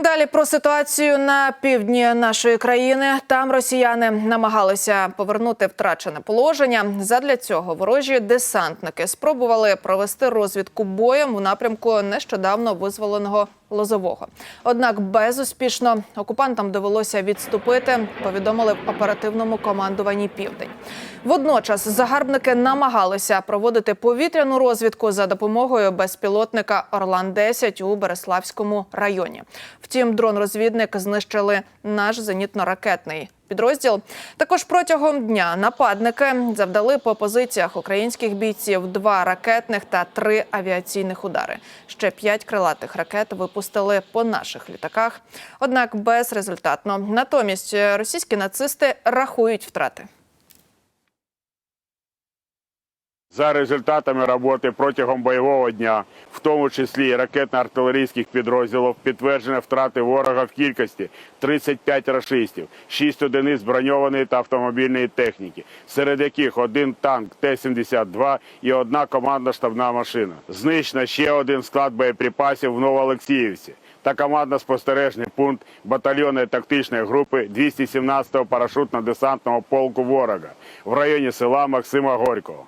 Далі про ситуацію на півдні нашої країни. Там росіяни намагалися повернути втрачене положення. Задля цього ворожі десантники спробували провести розвідку боєм у напрямку нещодавно визволеного Лозового. Однак безуспішно окупантам довелося відступити. Повідомили в оперативному командуванні Південь. Водночас загарбники намагалися проводити повітряну розвідку за допомогою безпілотника Орлан 10 у Береславському районі. Втім, дрон-розвідник знищили наш зенітно-ракетний підрозділ. Також протягом дня нападники завдали по позиціях українських бійців два ракетних та три авіаційних удари. Ще п'ять крилатих ракет випустили по наших літаках. Однак безрезультатно. Натомість російські нацисти рахують втрати. За результатами роботи протягом бойового дня, в тому числі ракетно-артилерійських підрозділів, підтверджено втрати ворога в кількості 35 рашистів, 6 одиниць броньованої та автомобільної техніки, серед яких один танк Т-72 і одна командна штабна машина. Знищено ще один склад боєприпасів в Новоолексіївці та командно-спостережний пункт батальйонної тактичної групи 217-го парашютно-десантного полку ворога в районі села Максима Горького.